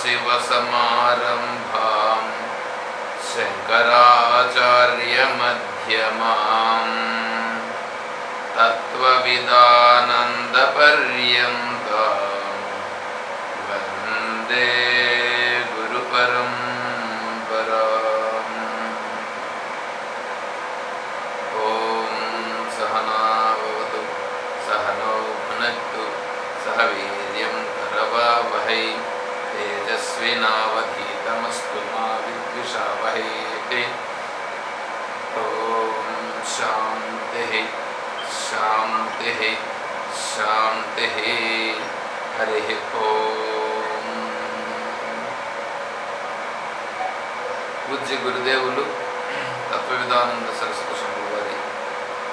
शिवसमारम्भां शङ्कराचार्यमध्यमान् तत्त्वविदानन्दपर्यन्ता। वन्दे తేజస్వినావధీతమస్తు మా విద్విషావహై ఓం శాంతి శాంతి శాంతి హరి ఓం పూజ్య గురుదేవులు తత్వవిధానంద సరస్వతి స్వామి వారి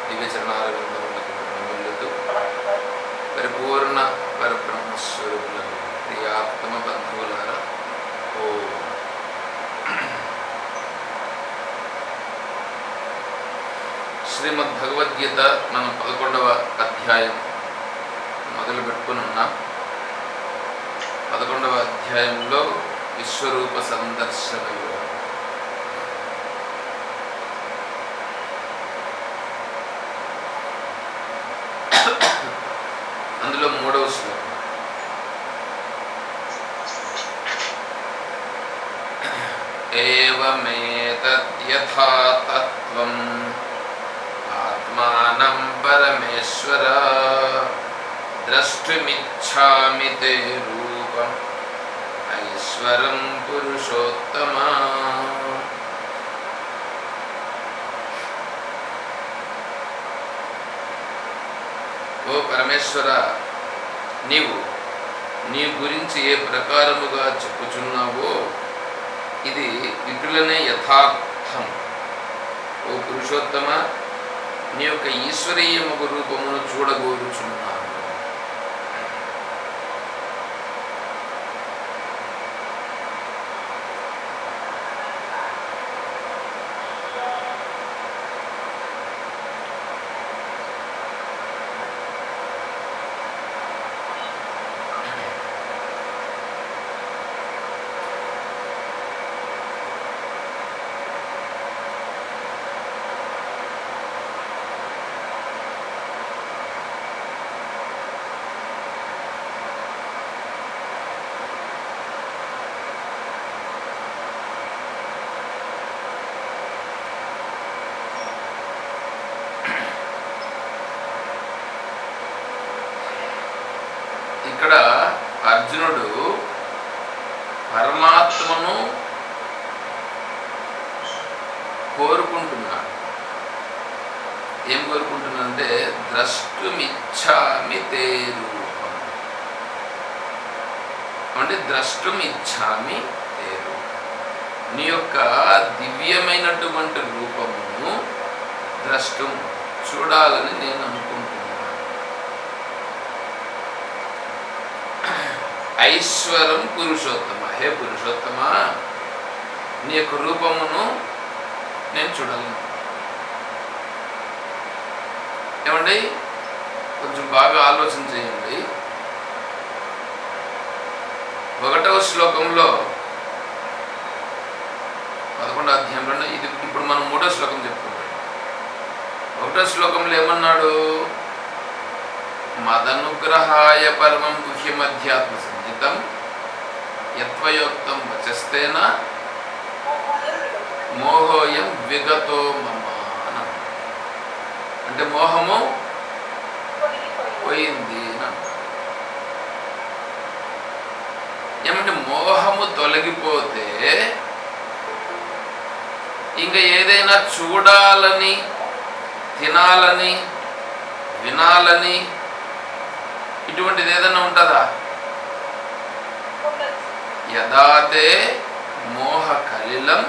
దివ్య చరణారవిందములకు పరిపూర్ణ పరబ్రహ్మస్వరూపులను ప్రియాత్మ బంధువులారా శ్రీమద్ భగవద్గీత మనం పదకొండవ అధ్యాయం మొదలు పెట్టుకుని ఉన్నాం పదకొండవ అధ్యాయంలో విశ్వరూప సందర్శన ఏవమేతద్యథా తత్వం ఆత్మానం పరమేశ్వర. ద్రష్టుమిచ్ఛామి తే రూపం. ఐశ్వరం పురుషోత్తమా. ఓ పరమేశ్వర నీవు నీ గురించి ఏ ప్రకారముగా చెప్పుచున్నావో ఇది ఇటులనే యథార్థం. ఓ పురుషోత్తమ నీ యొక్క ఈశ్వరీయముగు రూపమును చూడగోరుచున్నాను ఇక్కడ అర్జునుడు పరమాత్మను కోరుకుంటున్నాడు. ఏం కోరుకుంటున్నాడంటే ద్రష్టుమిచ్చామి తే రూపం. అంటే ద్రష్టుమిచ్చామి తే రూపం. నీ యొక్క దివ్యమైనటువంటి రూపమును ద్రష్టం చూడాలని నేను అనుకుంటున్నాను. ఐశ్వరం పురుషోత్తమ. హే పురుషోత్తమ నీ యొక్క రూపమును నేను చూడలేను. ఏమండి? కొంచెం బాగా ఆలోచన చేయండి. ఒకటవ శ్లోకంలో పదకొండో అధ్యాయంలో ఇది ఇప్పుడు మనం మూడో శ్లోకం చెప్పుకుంటాం. ఒకటో శ్లోకంలో ఏమన్నాడు? మదనుగ్రహాయ పరమం గుహ్యమధ్యాత్మ సంహితం యత్వయోక్తం వచస్తేన మోహోయం విగతో మమ అంటే మోహము పోయింది ఏమంటే మోహము తొలగిపోతే ఇంకా ఏదైనా చూడాలని తినాలని వినాలని ఇటువంటిది ఏదైనా ఉంటుందా? యదాతే మోహ కలిలం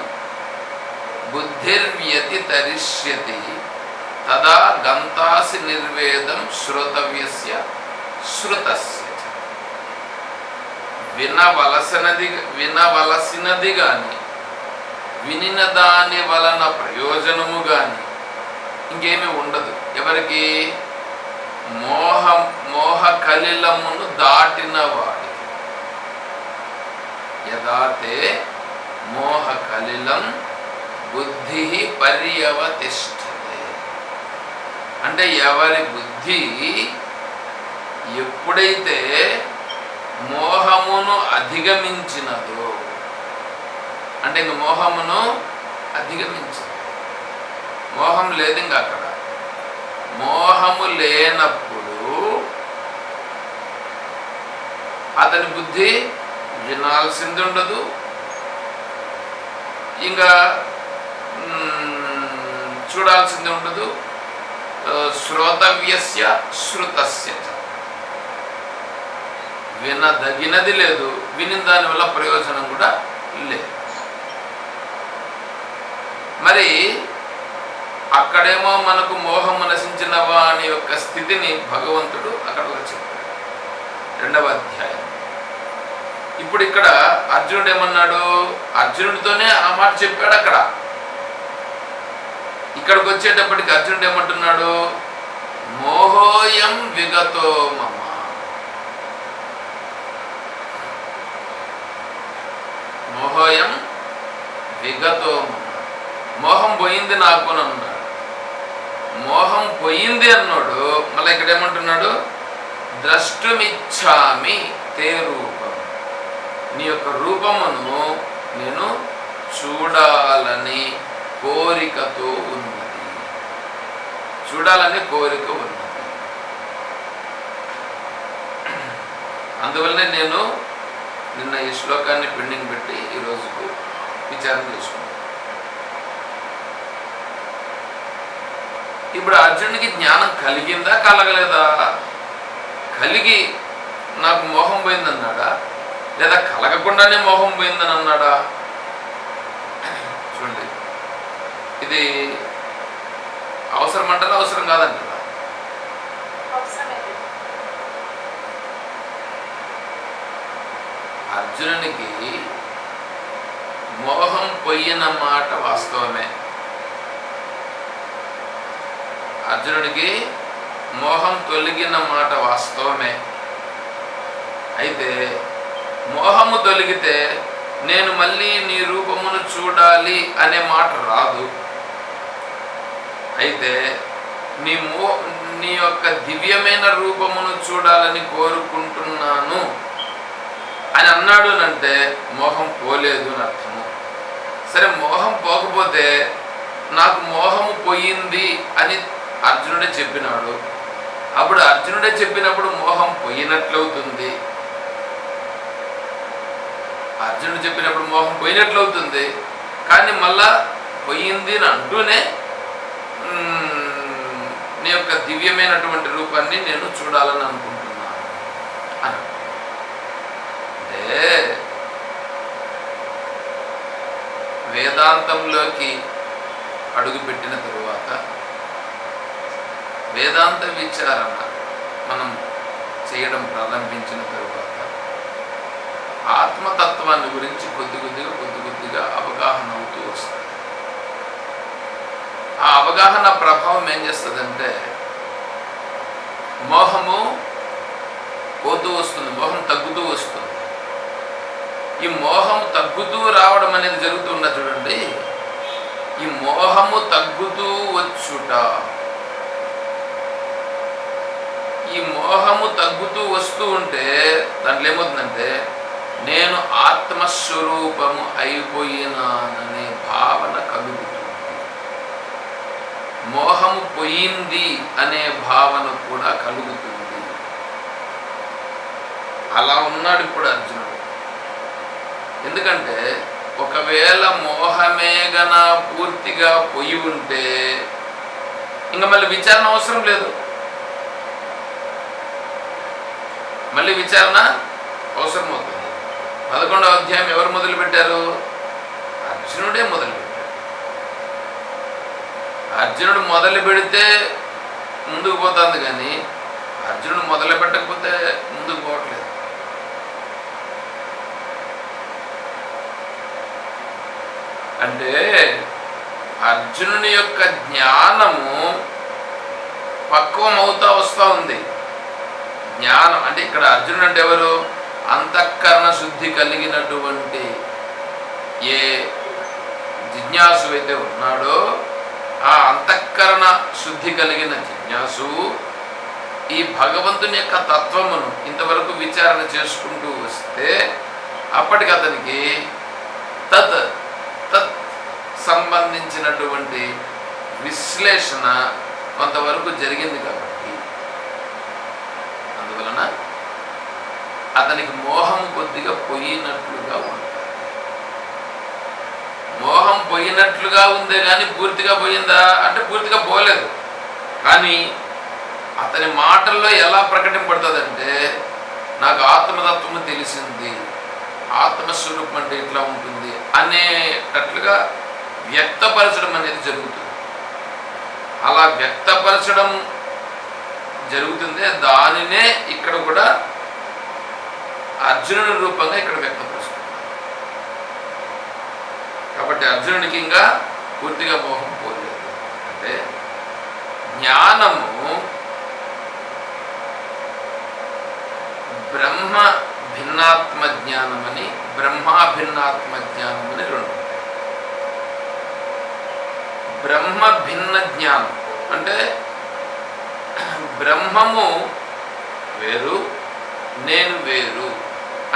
బుద్ధిర్వ్యతి తరిష్యతి తదా గంతాసి నిర్వేదం శ్రోతవ్యస్య శ్రుతస్య వినవలసినది వినవలసినది గాని వినిన దాని వలన ప్రయోజనము గాని ఇంకేమీ ఉండదు. ఎవరికి? మోహం మోహ కలిలమును దాటినవాడు. యదాతే మోహ కలిలం బుద్ధి పర్యవతిష్టతే అంటే ఎవరి బుద్ధి ఎప్పుడైతే మోహమును అధిగమించినదో అంటే ఇంక మోహమును అధిగమించింది. మోహం లేదు ఇంకా అక్కడ. మోహము లేనప్పుడు అతని బుద్ధి వినాల్సింది ఉండదు ఇంకా చూడాల్సింది ఉండదు శ్రోతవ్యస్య శృతస్య వినదగినది లేదు. విని దాని వల్ల ప్రయోజనం కూడా లేదు. మరి అక్కడేమో మనకు మోహము నశించినవా అనే యొక్క స్థితిని భగవంతుడు అక్కడ చెప్పాడు రెండవ అధ్యాయం. ఇప్పుడు ఇక్కడ అర్జునుడు ఏమన్నాడు? అర్జునుడితోనే ఆ మాట చెప్పాడు అక్కడ. ఇక్కడికి వచ్చేటప్పటికి అర్జునుడు ఏమంటున్నాడు? మోహోయం విగతో మమ. మోహోయం విగతో మమ. మోహం పోయింది నాకు అన్నాడు. మోహం పోయింది అన్నాడు. మళ్ళీ ఇక్కడ ఏమంటున్నాడు? ద్రష్టుమిచ్చామి తే రూపం. నీ యొక్క రూపమును నేను చూడాలని కోరికతో ఉన్నది. చూడాలని కోరిక ఉన్నది. అందువల్లనే నేను నిన్న ఈ శ్లోకాన్ని పెండింగ్ పెట్టి ఈ రోజుకు విచారణ చేసుకున్నాను. ఇప్పుడు అర్జునుడికి జ్ఞానం కలిగిందా కలగలేదా? కలిగి నాకు మోహం పోయిందన్నాడా? లేదా కలగకుండానే మోహం పోయిందని అన్నాడా చూడండి. ఇది అవసరం అంటారా అవసరం కాదంటారా? అర్జునునికి మోహం పోయిన మాట వాస్తవమే. అర్జునుడికి మోహం తొలగిన మాట వాస్తవమే. అయితే మోహము తొలగితే నేను మళ్ళీ నీ రూపమును చూడాలి అనే మాట రాదు. అయితే నీ మో నీ యొక్క దివ్యమైన రూపమును చూడాలని కోరుకుంటున్నాను అని అన్నాడు అంటే మోహం పోలేదు అని అర్థము. సరే మోహం పోకపోతే నాకు మోహము పోయింది అని అర్జునుడే చెప్పినాడు. అప్పుడు అర్జునుడే చెప్పినప్పుడు మోహం పోయినట్లవుతుంది. అర్జునుడు చెప్పినప్పుడు మోహం పోయినట్లవుతుంది. కానీ మళ్ళా పోయింది అని అంటూనే నీ యొక్క దివ్యమైనటువంటి రూపాన్ని నేను చూడాలని అనుకుంటున్నాను. అని. అంటే వేదాంతంలోకి అడుగుపెట్టిన తరువాత వేదాంత విచారణ మనం చేయడం ప్రారంభించిన తరువాత ఆత్మతత్వాన్ని గురించి కొద్ది కొద్దిగా కొద్ది కొద్దిగా అవగాహన అవుతూ వస్తుంది. ఆ అవగాహన ప్రభావం ఏం చేస్తుందంటే మోహము పోతూ వస్తుంది మోహం తగ్గుతూ వస్తుంది. ఈ మోహం తగ్గుతూ రావడం అనేది జరుగుతున్న చూడండి. ఈ మోహము తగ్గుతూ వచ్చుట ఈ మోహము తగ్గుతూ వస్తూ ఉంటే దాంట్లో ఏమవుతుందంటే నేను ఆత్మస్వరూపము అయిపోయినాననే భావన కలుగుతుంది. మోహము పోయింది అనే భావన కూడా కలుగుతుంది. అలా ఉన్నాడు ఇప్పుడు అర్జునుడు. ఎందుకంటే ఒకవేళ మోహమే గన పూర్తిగా పోయి ఉంటే ఇంకా మళ్ళీ విచారణ అవసరం లేదు. మళ్ళీ విచారణ అవసరం అవుతుంది. పదకొండవ అధ్యాయం ఎవరు మొదలు పెట్టారు అర్జునుడే మొదలుపెట్టారు అర్జునుడు మొదలు పెడితే ముందుకు పోతుంది కానీ అర్జునుడు మొదలు పెట్టకపోతే ముందుకు పోవట్లేదు. అంటే అర్జునుని యొక్క జ్ఞానము పక్వం అవుతా వస్తూ ఉంది. జ్ఞానం అంటే ఇక్కడ అర్జునుడు అంటే ఎవరు? అంతఃకరణ శుద్ధి కలిగినటువంటి ఏ జిజ్ఞాసు అయితే ఉన్నాడో ఆ అంతఃకరణ శుద్ధి కలిగిన జిజ్ఞాసు ఈ భగవంతుని యొక్క తత్వమును ఇంతవరకు విచారణ చేసుకుంటూ వస్తే అప్పటికి అతనికి తత్ తత్ సంబంధించినటువంటి విశ్లేషణ కొంతవరకు జరిగింది కాబట్టి. అతనికి మోహం కొద్దిగా పోయినట్లుగా ఉంది. మోహం పోయినట్లుగా ఉందే కానీ పూర్తిగా పోయిందా? అంటే పూర్తిగా పోలేదు. కానీ అతని మాటల్లో ఎలా ప్రకటింపడుతుందంటే నాకు ఆత్మతత్వము తెలిసింది. ఆత్మస్వరూపం అంటే ఇట్లా ఉంటుంది? అనేటట్లుగా వ్యక్తపరచడం అనేది జరుగుతుంది. అలా వ్యక్తపరచడం జరుగుతుంది దానినే ఇక్కడ కూడా అర్జునుడి రూపంగా ఇక్కడ వ్యక్తపరుస్తుంది కాబట్టి అర్జునుడికి ఇంకా పూర్తిగా మోహం పోలేదు. అంటే జ్ఞానము బ్రహ్మ భిన్నాత్మ జ్ఞానమని బ్రహ్మాభిన్నాత్మ జ్ఞానమని రెండు బ్రహ్మ భిన్న జ్ఞానం. అంటే బ్రహ్మము వేరు నేను వేరు.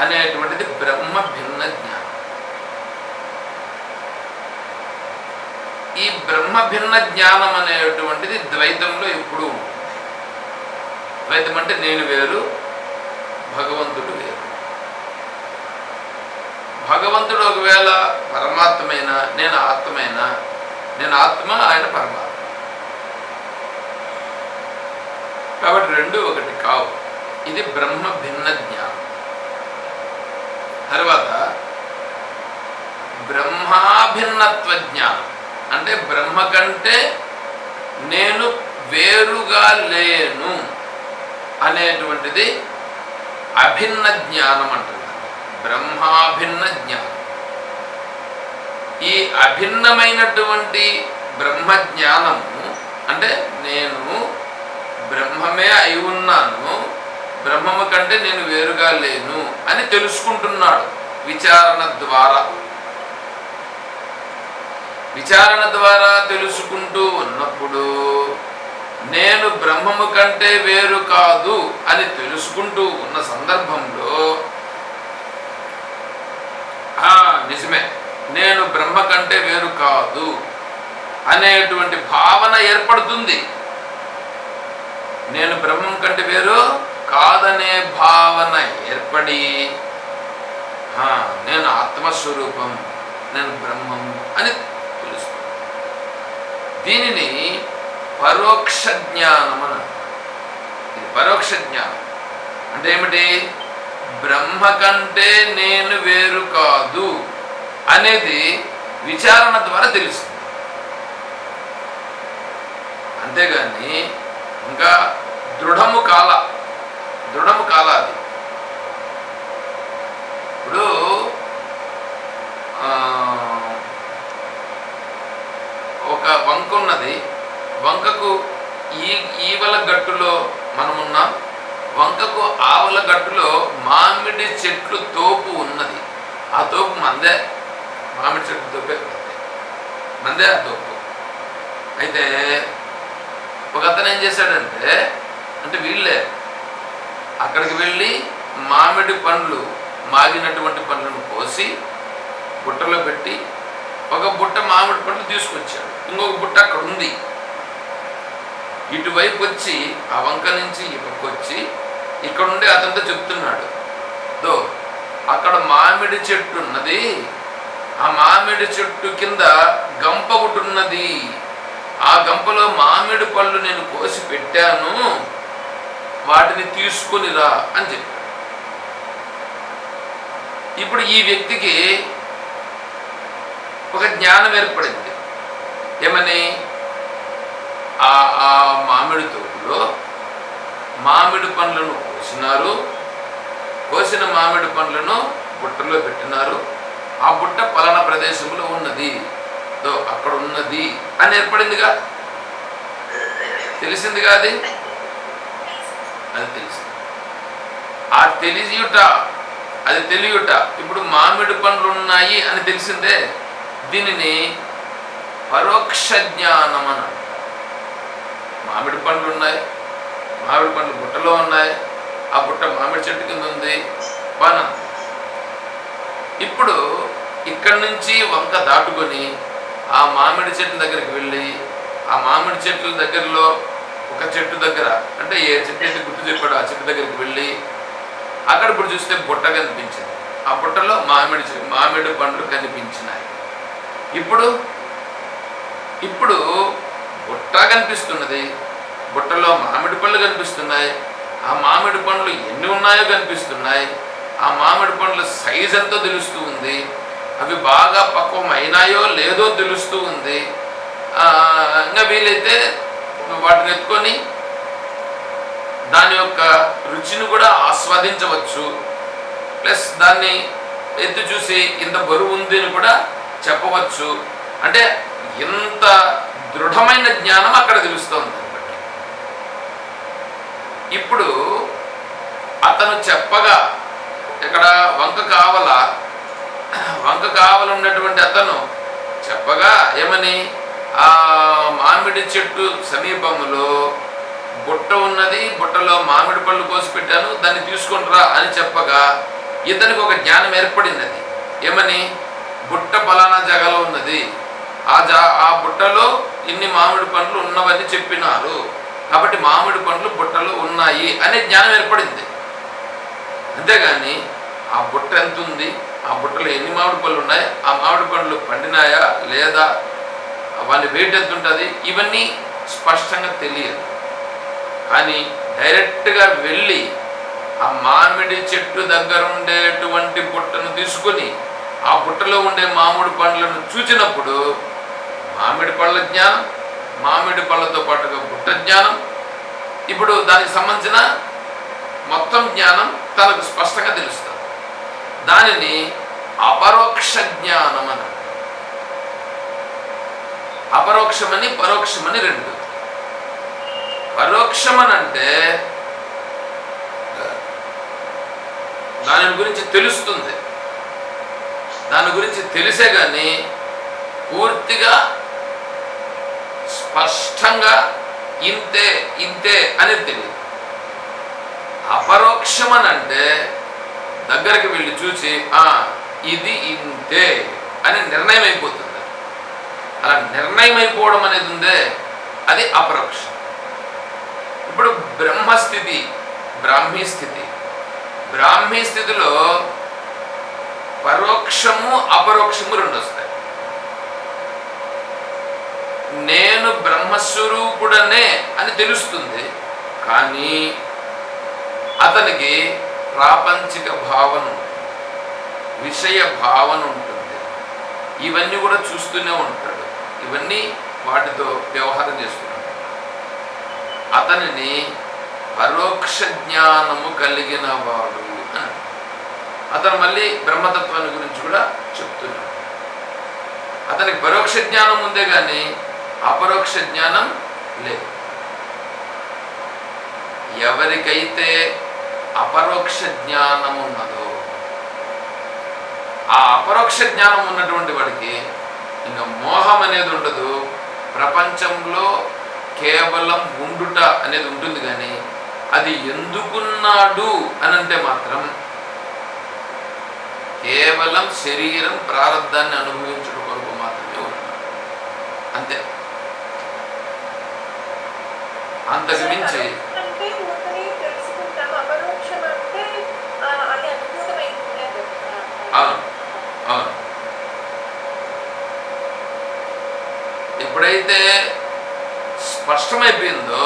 అనేటువంటిది బ్రహ్మ భిన్న జ్ఞానం. ఈ బ్రహ్మ భిన్న జ్ఞానం అనేటువంటిది ద్వైతంలో ఎప్పుడు ద్వైతం అంటే నేను వేరు భగవంతుడు వేరు. భగవంతుడు ఒకవేళ పరమాత్మైన నేను ఆత్మైన? నేను ఆత్మ ఆయన పరమాత్మ. కాబట్టి రెండు ఒకటి కావు. ఇది బ్రహ్మ భిన్న జ్ఞానం. తర్వాత బ్రహ్మాభిన్నత్వ జ్ఞానం అంటే బ్రహ్మ కంటే నేను వేరుగా లేను అనేటువంటిది అభిన్న జ్ఞానం అంటుంది బ్రహ్మాభిన్న జ్ఞానం ఈ అభిన్నమైనటువంటి బ్రహ్మ జ్ఞానము అంటే నేను బ్రహ్మమే అయి ఉన్నాను బ్రహ్మము కంటే నేను వేరుగా లేను అని తెలుసుకుంటున్నాడు విచారణ ద్వారా. విచారణ ద్వారా తెలుసుకుంటూ ఉన్నప్పుడు నేను బ్రహ్మము కంటే వేరు కాదు అని తెలుసుకుంటూ ఉన్న సందర్భంలో ఆ నిజమే నేను బ్రహ్మ కంటే వేరు కాదు అనేటువంటి భావన ఏర్పడుతుంది. నేను బ్రహ్మం కంటే వేరు కాదనే భావన ఏర్పడి నేను ఆత్మస్వరూపం నేను బ్రహ్మం అని తెలుస్తుంది. దీనిని పరోక్ష జ్ఞానం అని ఇది పరోక్ష జ్ఞానం. అంటే ఏమిటి? బ్రహ్మ కంటే నేను వేరు కాదు అనేది విచారణ ద్వారా తెలుస్తుంది. అంతేగాని ఇంకా దృఢము కాల దృఢము కాల అది? ఇప్పుడు ఆ, ఒక వంక ఉన్నది వంకకు ఈ ఈవల గట్టులో మనమున్నాం వంకకు ఆవల గట్టులో మామిడి చెట్లు తోపు ఉన్నది. ఆ తోపు మందే మామిడి చెట్టు తోపే మందే ఆ తోపు. అయితే ఒక అతను ఏం చేశాడంటే అంటే వీళ్ళే అక్కడికి వెళ్ళి మామిడి పండ్లు మాగినటువంటి పండ్లను కోసి బుట్టలో పెట్టి ఒక బుట్ట మామిడి పండ్లు తీసుకొచ్చాడు ఇంకొక బుట్ట అక్కడ ఉంది. ఇటువైపు వచ్చి ఆ వంక నుంచి ఇక్కడికి వచ్చి ఇక్కడ ఉండి అతనితో చెప్తున్నాడు. దో అక్కడ మామిడి చెట్టు ఉన్నది. ఆ మామిడి చెట్టు కింద గంప ఒకటి ఉన్నది. ఆ గంపలో మామిడి పళ్ళు నేను కోసి పెట్టాను. వాటిని తీసుకుని రా అని చెప్పాడు ఇప్పుడు ఈ వ్యక్తికి ఒక జ్ఞానం ఏర్పడింది. ఏమని? ఆ మామిడి తోటలో మామిడి పండ్లను కోసినారు. కోసిన మామిడి పండ్లను బుట్టలో పెట్టినారు. ఆ బుట్ట పలానా ప్రదేశంలో ఉన్నది. అక్కడ ఉన్నది అని ఏర్పడిందిగా? తెలిసిందిగా అది? అది తెలిసింది ఆ తెలియట అది తెలియట ఇప్పుడు మామిడి పండ్లు ఉన్నాయి అని తెలిసిందే. దీనిని పరోక్ష జ్ఞానం అని మామిడి పండ్లు ఉన్నాయి మామిడి పండ్లు బుట్టలో ఉన్నాయి ఆ బుట్ట మామిడి చెట్టు కింద ఉంది బాగా ఇప్పుడు ఇక్కడి నుంచి వంక దాటుకొని ఆ మామిడి చెట్టు దగ్గరికి వెళ్ళి ఆ మామిడి చెట్ల దగ్గరలో ఒక చెట్టు దగ్గర అంటే ఏ చెట్టు అయితే గుర్తు చెప్పాడో ఆ చెట్టు దగ్గరికి వెళ్ళి అక్కడ ఇప్పుడు చూస్తే బుట్ట కనిపించింది. ఆ బుట్టలో మామిడి మామిడి పండ్లు కనిపించినాయి. ఇప్పుడు ఇప్పుడు బుట్ట కనిపిస్తున్నది. బుట్టలో మామిడి పళ్ళు కనిపిస్తున్నాయి. ఆ మామిడి పండ్లు ఎన్ని ఉన్నాయో కనిపిస్తున్నాయి. ఆ మామిడి పండ్ల సైజ్ ఎంతో తెలుస్తూ ఉంది. అవి బాగా పక్వం అయినాయో లేదో తెలుస్తూ ఉంది. ఇంకా వీలైతే వాటిని ఎత్తుకొని దాని యొక్క రుచిని కూడా ఆస్వాదించవచ్చు. ప్లస్ దాన్ని ఎత్తి చూసి ఇంత బరువు ఉంది అని కూడా చెప్పవచ్చు. అంటే ఇంత దృఢమైన జ్ఞానం అక్కడ తెలుస్తుంది. ఇప్పుడు అతను చెప్పగా ఇక్కడ వంక కావల? వంక కావాలన్నటువంటి అతను చెప్పగా ఏమని? ఆ మామిడి చెట్టు సమీపంలో బుట్ట ఉన్నది బుట్టలో మామిడి పళ్ళు కోసి పెట్టాను దాన్ని తీసుకుంటారా అని చెప్పగా ఇతనికి ఒక జ్ఞానం ఏర్పడింది ఏమని? బుట్ట పలానా జగలో ఉన్నది. ఆ జా ఆ బుట్టలో ఇన్ని మామిడి పండ్లు ఉన్నవని చెప్పినారు. కాబట్టి మామిడి పండ్లు బుట్టలో ఉన్నాయి అనే జ్ఞానం ఏర్పడింది. అంతేగాని ఆ బుట్ట ఎంత ఉంది ఆ బుట్టలో ఎన్ని మామిడి పళ్ళు ఉన్నాయి? ఆ మామిడి పండ్లు పండినాయా లేదా? వాళ్ళ వెయిట్ ఎంత ఉంటుంది ఇవన్నీ స్పష్టంగా తెలియదు. కానీ డైరెక్ట్గా వెళ్ళి ఆ మామిడి చెట్టు దగ్గర ఉండేటువంటి బుట్టను తీసుకొని ఆ బుట్టలో ఉండే మామిడి పండ్లను చూచినప్పుడు మామిడి పళ్ళ జ్ఞానం మామిడి పళ్ళతో పాటుగా బుట్ట జ్ఞానం ఇప్పుడు దానికి సంబంధించిన మొత్తం జ్ఞానం తనకు స్పష్టంగా తెలుస్తుంది. దానిని అపరోక్ష జ్ఞానం అన్నారు. అపరోక్షమని పరోక్షమని రెండు. పరోక్షమని అంటే దాని గురించి తెలుస్తుంది. దాని గురించి తెలిసే కానీ పూర్తిగా స్పష్టంగా ఇంతే ఇంతే అని తెలియదు. అపరోక్షమని అంటే దగ్గరికి వెళ్ళి చూసి ఆ ఇది ఇంతే అని నిర్ణయం అయిపోతుంది నిర్ణయమైపోవడం అయిపోవడం అనేది ఉందే అది అపరోక్షం. ఇప్పుడు బ్రహ్మస్థితి బ్రాహ్మీ స్థితి బ్రాహ్మీ స్థితిలో పరోక్షము అపరోక్షము రెండు వస్తాయి నేను బ్రహ్మస్వరూపుడనే అని తెలుస్తుంది కానీ అతనికి ప్రాపంచిక భావన విషయ భావన ఉంటుంది. ఇవన్నీ కూడా చూస్తూనే ఉంటాడు ఇవన్నీ వాటితో వ్యవహారం చేస్తున్నాడు అతనిని పరోక్ష జ్ఞానము కలిగిన వాడు అని. అతను మళ్ళీ బ్రహ్మతత్వాన్ని గురించి కూడా చెప్తున్నాడు అతనికి పరోక్ష జ్ఞానం ఉందే కానీ అపరోక్ష జ్ఞానం లేదు. ఎవరికైతే అపరోక్ష జ్ఞానం ఉన్నదో ఆ అపరోక్ష జ్ఞానం ఉన్నటువంటి వాడికి ఇంకా మోహం అనేది ఉండదు. ప్రపంచంలో కేవలం ఉండుట అనేది ఉంటుంది కానీ అది ఎందుకున్నాడు అని అంటే మాత్రం కేవలం శరీరం ప్రారంధాన్ని అనుభవించడం కొరకు మాత్రమే ఉన్నాడు అంతే. అంతకు మించి అంటే ఊరికనే తెలుసుకుంటాం అపరోక్షం అంటే ఆ, అది అనుభూతమైంది అవును అవును ఎప్పుడైతే స్పష్టమైపోయిందో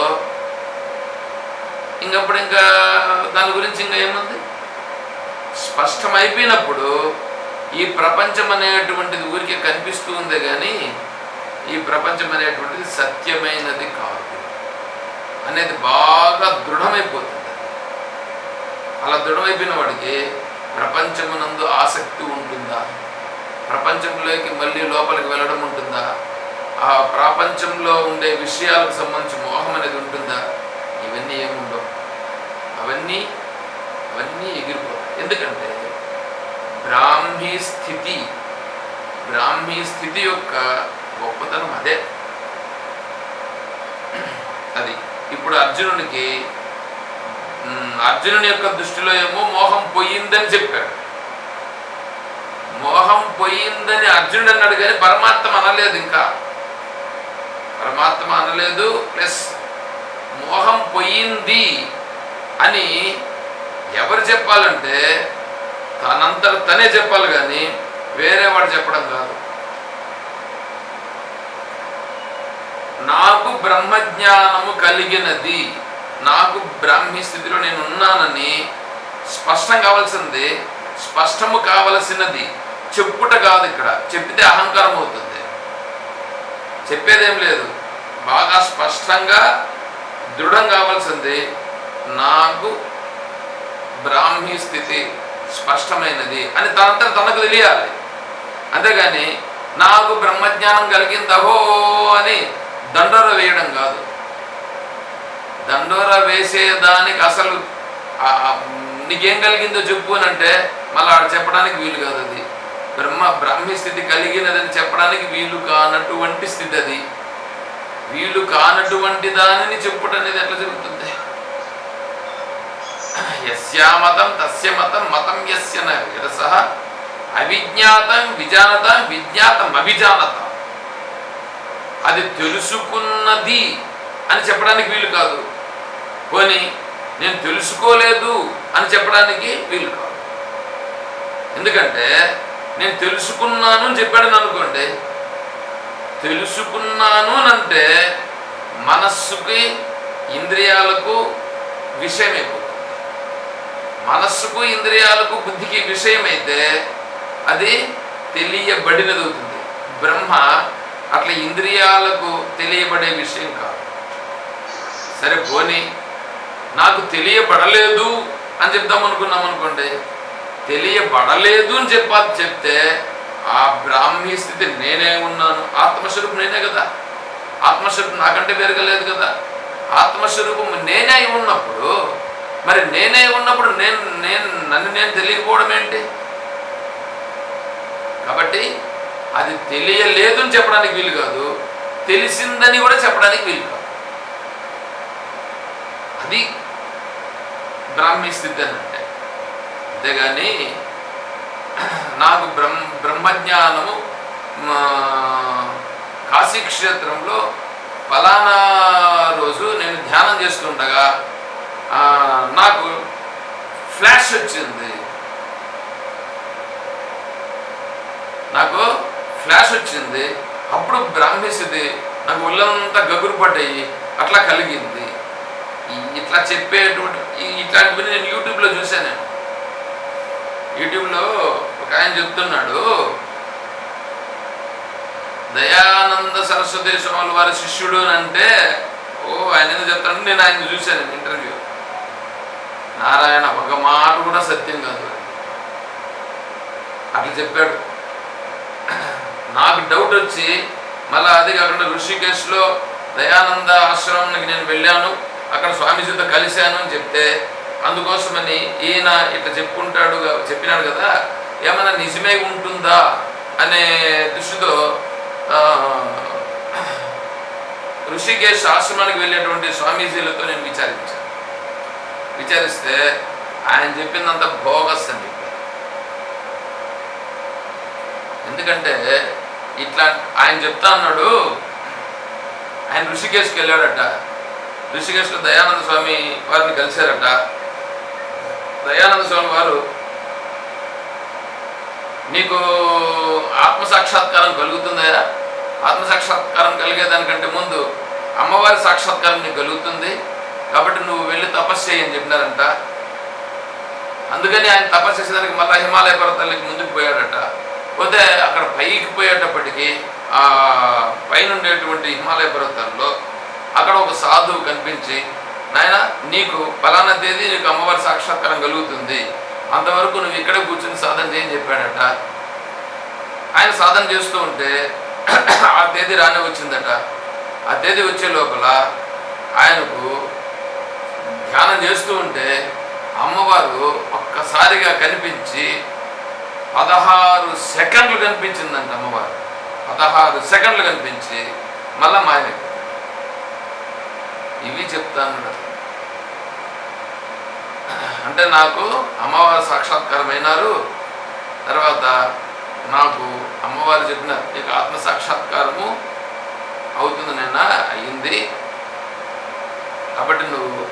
ఇంకప్పుడు ఇంకా దాని గురించి ఇంకా ఏముంది? స్పష్టమైపోయినప్పుడు ఈ ప్రపంచం అనేటువంటిది ఊరికే కనిపిస్తూ ఉందే కానీ ఈ ప్రపంచం అనేటువంటిది సత్యమైనది కాదు. అనేది బాగా దృఢమైపోతుంది. అలా దృఢమైపోయిన వాడికి ప్రపంచమునందు ఆసక్తి ఉంటుందా? ప్రపంచంలోకి మళ్ళీ లోపలికి వెళ్ళడం ఉంటుందా? ఆ ప్రపంచంలో ఉండే విషయాలకు సంబంధించి మోహం అనేది ఉంటుందా? ఇవన్నీ ఏముండవు. అవన్నీ అవన్నీ ఎగిరిపోతాయి ఎందుకంటే బ్రాహ్మీ స్థితి బ్రాహ్మీ స్థితి యొక్క గొప్పతనం అదే. అది ఇప్పుడు అర్జునునికి అర్జునుని యొక్క దృష్టిలో ఏమో మోహం పోయిందని చెప్పాడు. మోహం పోయిందని అర్జునుడు అన్నాడు కానీ పరమాత్మ అనలేదు ఇంకా. పరమాత్మ అనలేదు ప్లస్ మోహం పోయింది అని ఎవరు చెప్పాలంటే తనంతట తనే చెప్పాలి కానీ వేరే వాడు చెప్పడం కాదు. నాకు బ్రహ్మజ్ఞానము కలిగినది నాకు బ్రాహ్మీ స్థితిలో నేను ఉన్నానని స్పష్టం కావాల్సింది స్పష్టము కావలసినది చెప్పుట కాదు ఇక్కడ చెప్పితే అహంకారం అవుతుంది. చెప్పేదేం లేదు. బాగా స్పష్టంగా దృఢం కావాల్సింది నాకు బ్రాహ్మీ స్థితి స్పష్టమైనది అని తనంతా తనకు తెలియాలి. అంతేగాని నాకు బ్రహ్మజ్ఞానం కలిగిందహో అని దండోర వేయడం కాదు. దండోర వేసేదానికి అసలు నీకేం కలిగిందో చెప్పు అని అంటే మళ్ళీ ఆడ చెప్పడానికి వీలు కాదు అది. బ్రహ్మ బ్రాహ్మీ స్థితి కలిగినదని చెప్పడానికి వీలు కానటువంటి స్థితి అది. వీలు కానటువంటి దానిని చెప్పుట అనేది ఎట్లా జరుగుతుంది? యస్యామతం తస్య మతం మతం యస్య విరస అవిజ్ఞాతం విజానతం విజ్ఞాతం అవిజానతం అది తెలుసుకున్నది అని చెప్పడానికి వీలు కాదు. పోనీ నేను తెలుసుకోలేదు అని చెప్పడానికి వీలు కాదు. ఎందుకంటే నేను తెలుసుకున్నాను అని చెప్పాడని అనుకోండి. తెలుసుకున్నాను అని అంటే మనస్సుకి ఇంద్రియాలకు విషయమైపోతుంది. మనస్సుకు ఇంద్రియాలకు బుద్ధికి విషయమైతే అది తెలియబడినది అవుతుంది బ్రహ్మ అట్లా ఇంద్రియాలకు తెలియబడే విషయం కాదు. సరే పోనీ నాకు తెలియబడలేదు అని చెప్దాం అనుకున్నాం అనుకోండి తెలియబడలేదు అని చెప్పాలి చెప్తే ఆ బ్రాహ్మీ స్థితి నేనే ఉన్నాను. ఆత్మస్వరూపం నేనే కదా. ఆత్మస్వరూపం నాకంటే పెరగలేదు కదా. ఆత్మస్వరూపం నేనే ఉన్నప్పుడు మరి నేనే ఉన్నప్పుడు నేను నేను నన్ను నేను తెలియకపోవడం ఏంటి? కాబట్టి అది తెలియలేదు అని చెప్పడానికి వీలు కాదు. తెలిసిందని కూడా చెప్పడానికి వీలు కాదు. అది బ్రాహ్మీ స్థితి అని అంతేగాని నాకు బ్రహ్మ బ్రహ్మజ్ఞానము కాశీక్షేత్రంలో కాశీ క్షేత్రంలో ఫలానా రోజు నేను ధ్యానం చేస్తుండగా నాకు ఫ్లాష్ వచ్చింది. నాకు ఫ్లాష్ వచ్చింది. అప్పుడు బ్రాహ్మీ నాకు ఒళ్ళంతా గగురు పడ్డాయి. అట్లా కలిగింది. ఇట్లా చెప్పేటువంటి ఇట్లాంటివి నేను యూట్యూబ్లో చూశాను యూట్యూబ్లో ఒక ఆయన చెప్తున్నాడు దయానంద సరస్వతి స్వామి వారి శిష్యుడు అని అంటే ఓ ఆయన ఎందుకు చెప్తాడు? నేను ఆయన చూశాను ఇంటర్వ్యూ. నారాయణ ఒక మాట కూడా సత్యం కాదు. అట్లా చెప్పాడు. నాకు డౌట్ వచ్చి మళ్ళీ అది కాకుండా ఋషికేశ్లో దయానంద ఆశ్రమానికి నేను వెళ్ళాను అక్కడ స్వామీజీతో కలిశాను అని చెప్తే అందుకోసమని ఈయన ఇట్లా చెప్పుకుంటాడు చెప్పినాడు కదా ఏమైనా నిజమే ఉంటుందా అనే దృష్టితో ఋషికేశ్ ఆశ్రమానికి వెళ్ళేటువంటి స్వామీజీలతో నేను విచారించాను విచారిస్తే ఆయన చెప్పిందంత బోగస్ అని చెప్పారు. ఎందుకంటే ఇట్లా ఆయన చెప్తా అన్నాడు ఆయన ఋషికేశ్కి వెళ్ళాడట. ఋషికేశ్లో దయానంద స్వామి వారిని కలిశారట. దయానంద స్వామి వారు నీకు ఆత్మ సాక్షాత్కారం కలుగుతుందా ఆత్మ సాక్షాత్కారం కలిగేదానికంటే ముందు అమ్మవారి సాక్షాత్కారం నీకు కలుగుతుంది. కాబట్టి నువ్వు వెళ్ళి తపస్సు చేయని చెప్పినారంట. అందుకని ఆయన తపస్సు చేసేదానికి మళ్ళీ హిమాలయ పర్వతాలకి ముందుకు పోయాడట. పోతే అక్కడ పైకి పోయేటప్పటికీ ఆ పైన ఉండేటువంటి హిమాలయ పర్వతాల్లో అక్కడ ఒక సాధువు కనిపించి నాయన నీకు ఫలానా తేదీ నీకు అమ్మవారి సాక్షాత్కారం కలుగుతుంది. అంతవరకు నువ్వు ఇక్కడే కూర్చుని సాధన చేయని చెప్పాడట. ఆయన సాధన చేస్తూ ఉంటే ఆ తేదీ రానే వచ్చిందట. ఆ తేదీ వచ్చే లోపల ఆయనకు ధ్యానం చేస్తూ ఉంటే అమ్మవారు ఒక్కసారిగా కనిపించి పదహారు సెకండ్లు కనిపించిందంట అమ్మవారు. పదహారు సెకండ్లు కనిపించి మళ్ళా మాయమైపోయింది. ఇవి చెప్తాను అంటే నాకు అమ్మవారు సాక్షాత్కారం అయినారు తర్వాత నాకు అమ్మవారు చెప్పిన నీకు ఆత్మ సాక్షాత్కారము అవుతుంది నిన్న అయ్యింది. కాబట్టి నువ్వు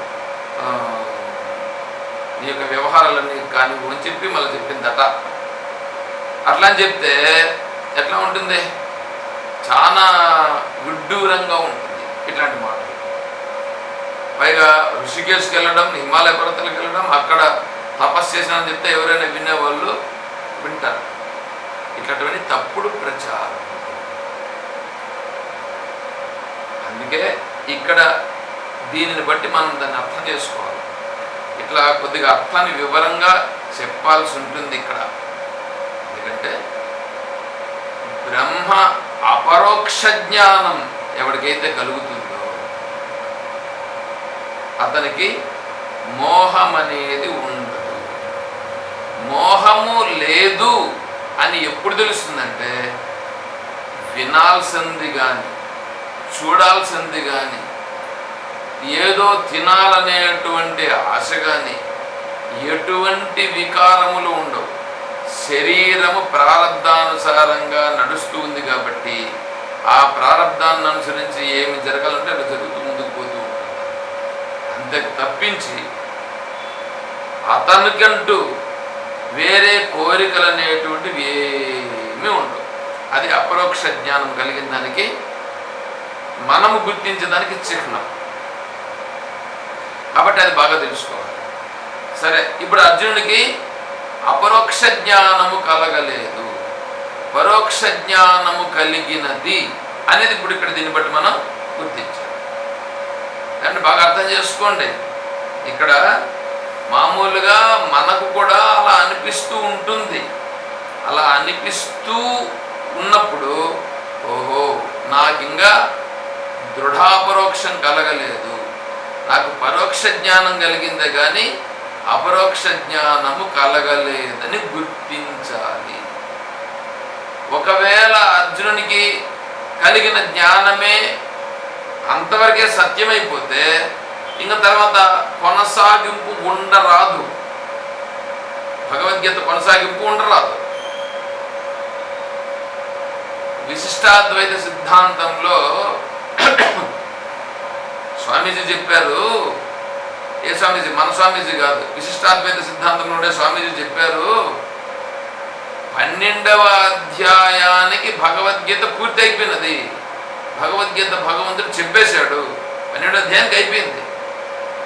నీ యొక్క వ్యవహారాలన్నీ కానీ అని చెప్పి మళ్ళీ చెప్పిందట. అట్లా అని చెప్తే ఎట్లా ఉంటుంది? చాలా విడ్డూరంగా ఉంటుంది ఇట్లాంటి మాట. పైగా ఋషికేశ్కి వెళ్ళడం హిమాలయ పర్వతాలకు వెళ్ళడం అక్కడ తపస్సు చేసినా చెప్తే ఎవరైనా వినేవాళ్ళు వింటారు. ఇట్లాంటివన్నీ తప్పుడు ప్రచారం. అందుకే ఇక్కడ దీనిని బట్టి మనం దాన్ని అర్థం చేసుకోవాలి. ఇట్లా కొద్దిగా అర్థాన్ని వివరంగా చెప్పాల్సి ఉంటుంది ఇక్కడ. ఎందుకంటే బ్రహ్మ అపరోక్ష జ్ఞానం ఎవరికైతే కలుగుతుంది అతనికి మోహం అనేది ఉండదు. మోహము లేదు అని ఎప్పుడు తెలుస్తుందంటే వినాల్సింది కానీ చూడాల్సింది కానీ ఏదో తినాలనేటువంటి ఆశ కానీ ఎటువంటి వికారములు ఉండవు. శరీరము ప్రారంధానుసారంగా నడుస్తుంది కాబట్టి ఆ ప్రారంధాన్ని అనుసరించి ఏమి జరగాలంటే అది జరుగుతుంది. అంతకు తప్పించి అతనికంటూ వేరే కోరికలు అనేటువంటివి ఏమీ ఉండవు. అది అపరోక్ష జ్ఞానం కలిగిన దానికి మనము గుర్తించడానికి చిహ్నం. కాబట్టి అది బాగా తెలుసుకోవాలి. సరే ఇప్పుడు అర్జునుడికి అపరోక్ష జ్ఞానము కలగలేదు. పరోక్ష జ్ఞానము కలిగినది అనేది ఇప్పుడు ఇక్కడ దీన్ని బట్టి మనం గుర్తించాలి. కానీ బాగా అర్థం చేసుకోండి. ఇక్కడ మామూలుగా మనకు కూడా అలా అనిపిస్తూ ఉంటుంది. అలా అనిపిస్తూ ఉన్నప్పుడు ఓహో నాకు ఇంకా దృఢాపరోక్షం కలగలేదు. నాకు పరోక్ష జ్ఞానం కలిగిందే కానీ అపరోక్ష జ్ఞానము కలగలేదని గుర్తించాలి. ఒకవేళ అర్జునునికి కలిగిన జ్ఞానమే అంతవరకే సత్యమైపోతే ఇంకా తర్వాత కొనసాగింపు ఉండరాదు. భగవద్గీత కొనసాగింపు ఉండరాదు. విశిష్టాద్వైత సిద్ధాంతంలో స్వామీజీ చెప్పారు ఏ స్వామీజీ? మన స్వామీజీ కాదు. విశిష్టాద్వైత సిద్ధాంతంలో ఉండే స్వామీజీ చెప్పారు పన్నెండవ అధ్యాయానికి భగవద్గీత పూర్తి అయిపోయినది భగవద్గీత భగవంతుడు చెప్పేశాడు. పన్నెండో అధ్యాయానికి అయిపోయింది.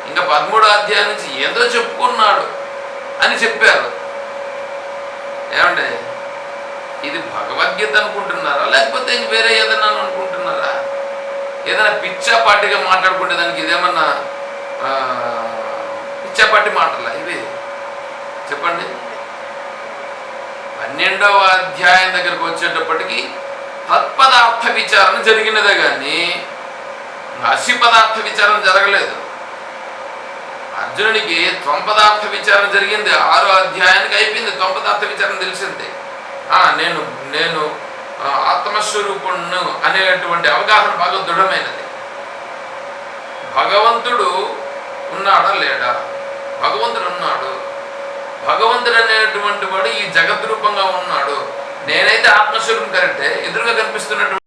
ఇంకా పదమూడో అధ్యాయం నుంచి ఏదో చెప్పుకున్నాడు అని చెప్పారు. ఏమండి? ఇది భగవద్గీత అనుకుంటున్నారా? లేకపోతే వేరే ఏదన్నా అనుకుంటున్నారా? ఏదైనా పిచ్చాపాటిగా మాట్లాడుకుంటే దానికి ఇదేమన్నా పిచ్చాపాటి మాటలా ఇవి చెప్పండి. పన్నెండవ అధ్యాయం దగ్గరకు వచ్చేటప్పటికి తత్పదార్థ విచారణ జరిగినదే కానీ అసి పదార్థ విచారణ జరగలేదు. అర్జునుడికి త్వంపదార్థ విచారణ జరిగింది. ఆరో అధ్యాయానికి అయిపోయింది. త్వంపదార్థ విచారణ తెలిసిందే. ఆ, నేను నేను ఆత్మస్వరూపుణ్ణు అనేటువంటి అవగాహన బాగా దృఢమైనది. భగవంతుడు ఉన్నాడా లేడా? భగవంతుడు ఉన్నాడు. భగవంతుడు అనేటువంటి వాడు ఈ జగత్ రూపంగా ఉన్నాడు. నేనైతే ఆత్మస్వరూపం కరెక్టే? ఎదురుగా కనిపిస్తున్నటువంటి